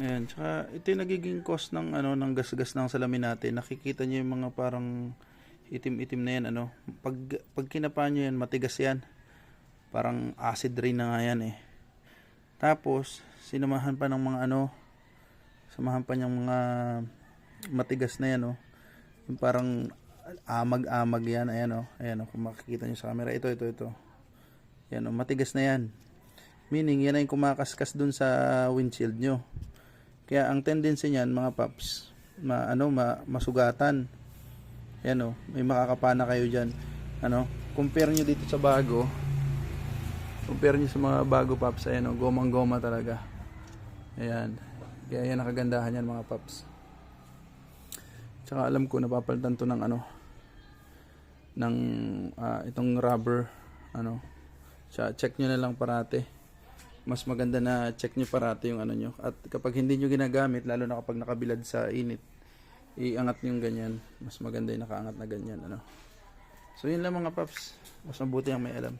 Ayan, tsaka ito yung nagiging cost ng ano ng gasgas ng salamin natin. Nakikita niyo yung mga parang itim-itim na yan ano. Pag pag kinapa niyo yan, matigas yan. Parang acid rain na nga yan eh. Tapos sinamahan pa ng mga ano samahan pa niyang mga matigas na yan oh. Yung parang amag-amag yan. Ayan oh. Ayan oh, kung makikita niyo sa camera. Ito, ito, ito. Yan oh, matigas na yan. Meaning, yan ay kumakaskas dun sa windshield nyo. Kaya ang tendency niyan, mga paps, ma, ano, ma, masugatan. Yan oh, may makakapana kayo diyan. Ano, compare nyo dito sa bago. Compare nyo sa mga bago paps, ayan oh, gomang-goma talaga. Ayan. Kaya yan ang kagandahan yan mga paps. Tsaka alam ko napapalitan to ng ano ng ah, itong rubber ano. Tsaka check nyo na lang parate mas maganda na check nyo parati yung ano nyo. At kapag hindi nyo ginagamit, lalo na kapag nakabilad sa init, iangat nyo yung ganyan. Mas maganda yung nakaangat na ganyan. Ano. So yun lang mga paps. Mas mabuti ang may alam.